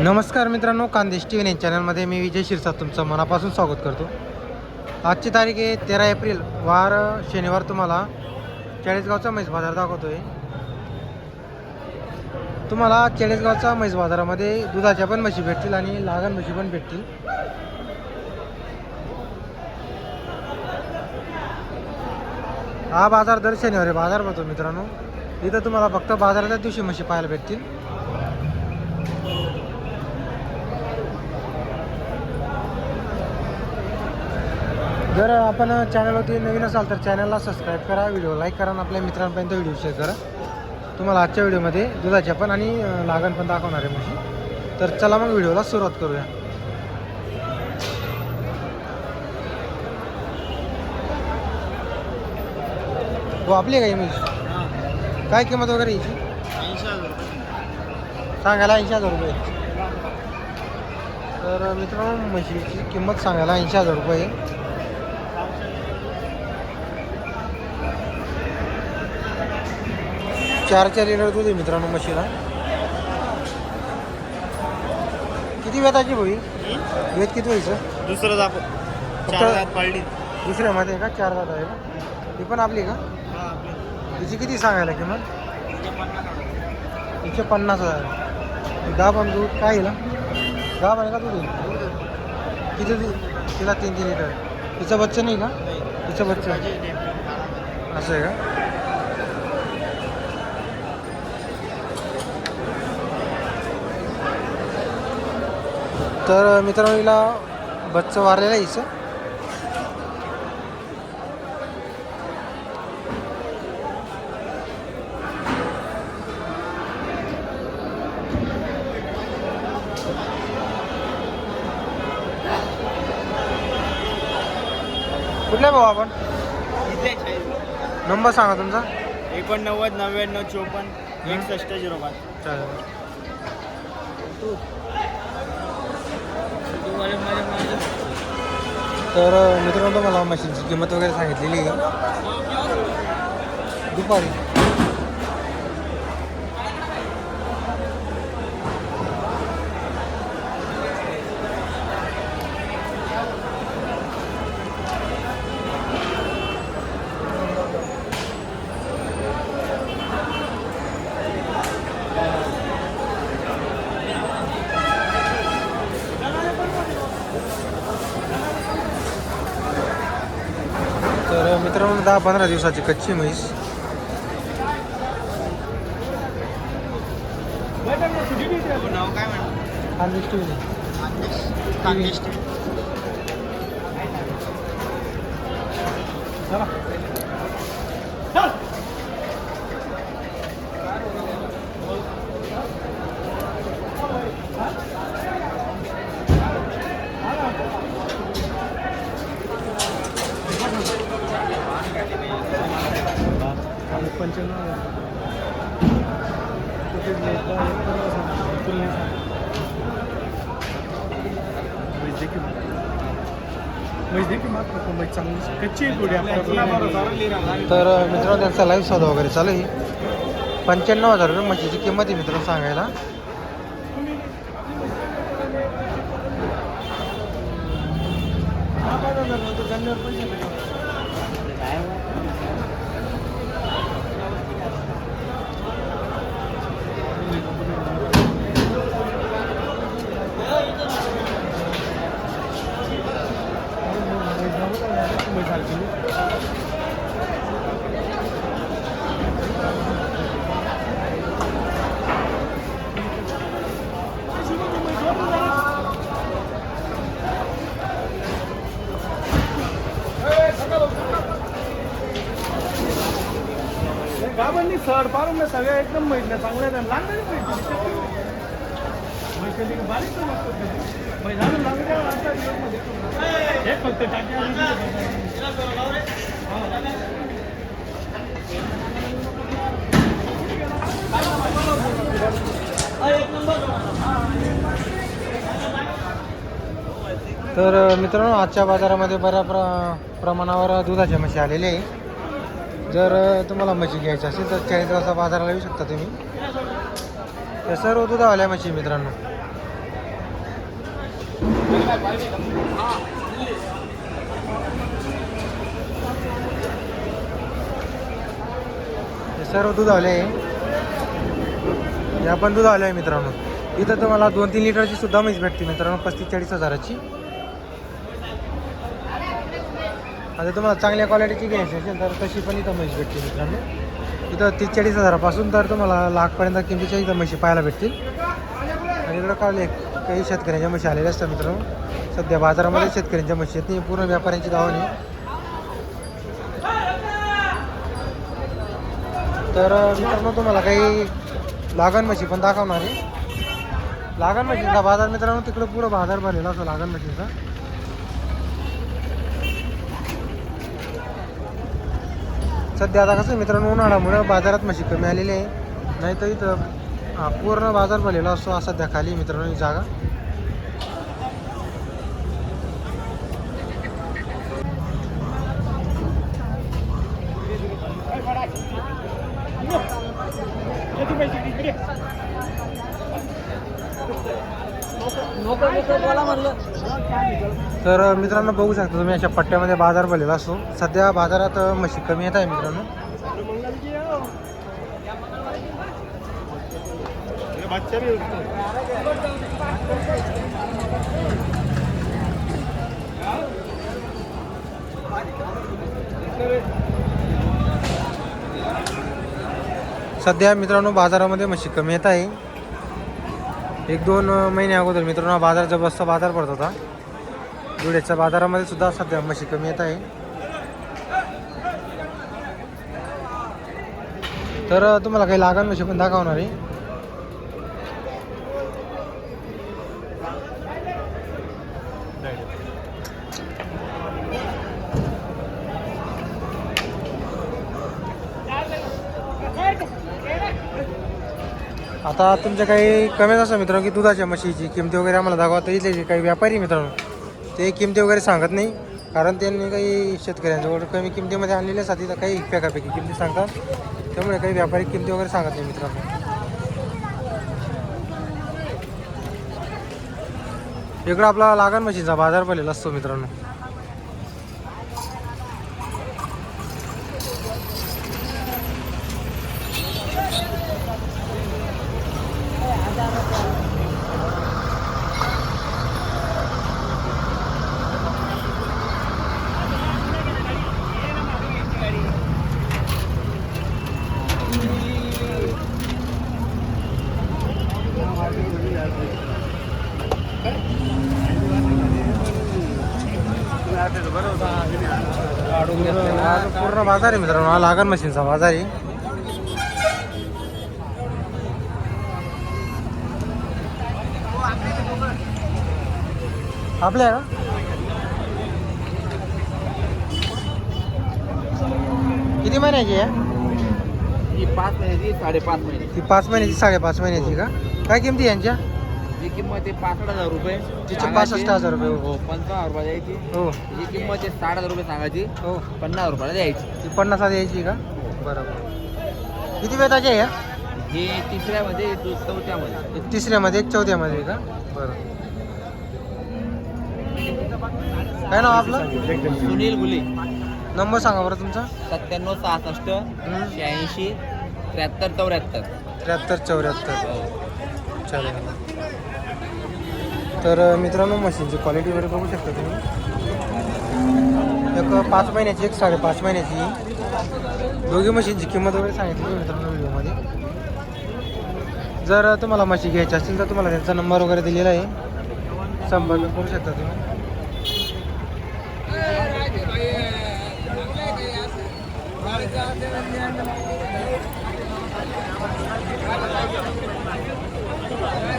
नमस्कार मित्रांनो कांदेश T V चॅनलमध्ये मी विजय शिरसाट तुमचं मनापासून स्वागत करतो. आजची तारीख आहे तेरा एप्रिल वार शनिवार तुम्हाला चाळीसगावचा म्हैस बाजार दाखवतोय. तुम्हाला चाळीसगावचा म्हैस बाजारामध्ये दुधाच्या पण म्हशी भेटतील आणि लागण म्हशी पण भेटतील. हा बाजार दर शनिवारी बाजार भरतो मित्रांनो. इथं तुम्हाला फक्त बाजाराच्या दिवशी म्हशी पाहायला भेटतील. जर आपण चॅनलवरती नवीन असाल तर चॅनलला सबस्क्राईब करा व्हिडिओ लाईक करा आणि आपल्या मित्रांपर्यंत व्हिडिओ शेअर करा. तुम्हाला आजच्या व्हिडिओमध्ये दुधाच्या पण आणि लागण पण दाखवणार आहे म्हशी. तर चला मग व्हिडिओला सुरुवात करूया. हो आपली आहे का म्हशी? काय किंमत वगैरे याची सांगायला ऐंशी हजार रुपये. तर मित्रांनो म्हशीची किंमत सांगायला ऐंशी हजार रुपये चार चार लिटर दूध आहे मित्रांनो म्हशीला. किती वेताची होई वेत किती व्हायचं दुसरं दाखव चार दात पाळली. दुसऱ्यामध्ये आहे का? चार दादा आहे का? ही पण आपली का? तिची किती सांगायला किंमत? तिचे पन्नास हजार. दहा पण दूध. काय येईल दहा पण आहे का दूध किती दूध? तिला तीन तीन लिटर. तिचं बच्चं नाही का? तिचं बच्चं असं आहे का? तर मित्रांनो हिला बच्चं वारलेलं आहे हिचं. कुठल्या भाऊ आपण? नंबर सांगा तुमचा. एकोणनव्वद नव्याण्णव चोपन्न एकसष्ट झिरो पाच. चालेल. तर मित्रांनो तुम्हाला मशीनची किंमत वगैरे सांगितलेली आहे. दुपारी. दहा पंधरा दिवसाची कच्ची म्हैस. चला. तर मित्रांनो त्यांचा लाईव्ह सौदा वगैरे चालू आहे. पंच्याण्णव हजार रुपये म्हशीची किंमत आहे मित्रांनो सांगायला. सगळ्या एकदम माहिती चांगल्या लागणार बारीक हे फक्त तर मित्रांनो आजच्या बाजारामध्ये बऱ्या प्र प्रमाणावर दुधाच्या म्हशी आलेल्या आहे जर तुम्हाला म्हशी घ्यायची असेल तर चाळीस वाजता बाजाराला येऊ शकता तुम्ही. त्या सर्व दुधावाल्या म्हशी मित्रांनो. सर्व दूध आले आहे या पण दूध आले आहे मित्रांनो. इथं तुम्हाला दोन तीन लिटरची सुद्धा म्हैस भेटते मित्रांनो पस्तीस चाळीस हजाराची. आता तुम्हाला चांगल्या क्वालिटीची घ्यायची असेल तर तशी पण इथं म्हैस भेटते मित्रांनो. इथं तीस चाळीस हजारापासून तर तुम्हाला लाखपर्यंत किमतीच्या इथं म्हशी पाहायला भेटतील. आणि इकडं काढले काही शेतकऱ्यांच्या म्हशी आलेल्या असतात मित्रांनो. सध्या बाजारामध्ये शेतकऱ्यांच्या म्हशी आहेत नाही पूर्ण व्यापाऱ्यांची दावणी तर मित्रांनो तुम्हाला काही लागण म्हशी पण दाखवणार आहे. लागण म्हशींचा बाजार मित्रांनो तिकडं पुढं बाजार भरलेला असतो लागण म्हशींचा. सध्या आता कसं मित्रांनो उन्हाळ्यामुळं बाजारात म्हशी कमी आलेली आहे. नाही तर इथं हा, पूर्ण बाजार भरलेला असतो असा सध्या खाली मित्रांनो ही जागा. तर मित्रांनो बघू शकता तुम्ही अशा पट्ट्यामध्ये बाजार भरलेला असतो. सध्या बाजारात म्हशी कमी येत आहे मित्रांनो. सध्या मित्रांनो बाजारामध्ये म्हशी कमी येत आहे. एक दोन महिने अगोदर मित्रांनो हा बाजार जबरदस्त बाजार पडत होता. धुळ्याच्या बाजारामध्ये सुद्धा सध्या म्हशी कमी येत आहे. तर तुम्हाला काही लागण म्हशी पण दाखवणार आहे. आता तुमच्या काही कमीच असं मित्रांनो की दुधाच्या म्हशीची किमती वगैरे आम्हाला दाखवता इथले जे काही व्यापारी मित्रांनो ते किमती वगैरे सांगत नाही. कारण त्यांनी काही शेतकऱ्यांजवळ कमी किमतीमध्ये आणलेल्या असतात. तर काही एकापैकी किमती सांगतात. त्यामुळे काही व्यापारी किमती वगैरे सांगत नाही मित्रांनो. इकडं आपला लागण म्हशीचा बाजार भरलेला असतो मित्रांनो. पूर्ण बाजार आहे मित्रांनो हा लागण मशीनचा बाजार आहे आपल्या किती महिन्याची आहे ही पाच महिन्याची साडेपाच महिने ती पाच महिन्याची साडेपाच महिन्याची का? काय किमती यांच्या? ही किंमत आहे पासष्ट हजार रुपये. तिचे. पासष्ट हजार रुपये. हो पंचावन्न रुपये द्यायची. हो. ही किंमत आहे साठ हजार रुपये सांगायची. हो. पन्नास रुपयाला द्यायची. ती पन्नास हजार यायची का? बरोबर. किती वेताची आहे या? हे तिसऱ्यामध्ये दु- चौथ्यामध्ये. एक तिसऱ्यामध्ये एक चौथ्यामध्ये का? बरं. काय नाव आपलं? सुनील गुले. नंबर सांगा बरं तुमचा. सत्त्याण्णव सहासष्ट शहाऐंशी त्र्याहत्तर चौऱ्याहत्तर. त्र्याहत्तर चौऱ्याहत्तर. चालेल. तर मित्रांनो मशीनची क्वालिटी वगैरे बघू शकता तुम्ही. एक पाच महिन्याची एक साडेपाच महिन्याची. दोघी मशीनची किंमत वगैरे सांगितली मित्रांनो व्हिडिओमध्ये. जर तुम्हाला मशीन घ्यायची असतील तर तुम्हाला त्यांचा नंबर वगैरे दिलेला आहे. संपर्क करू शकता तुम्ही. 何?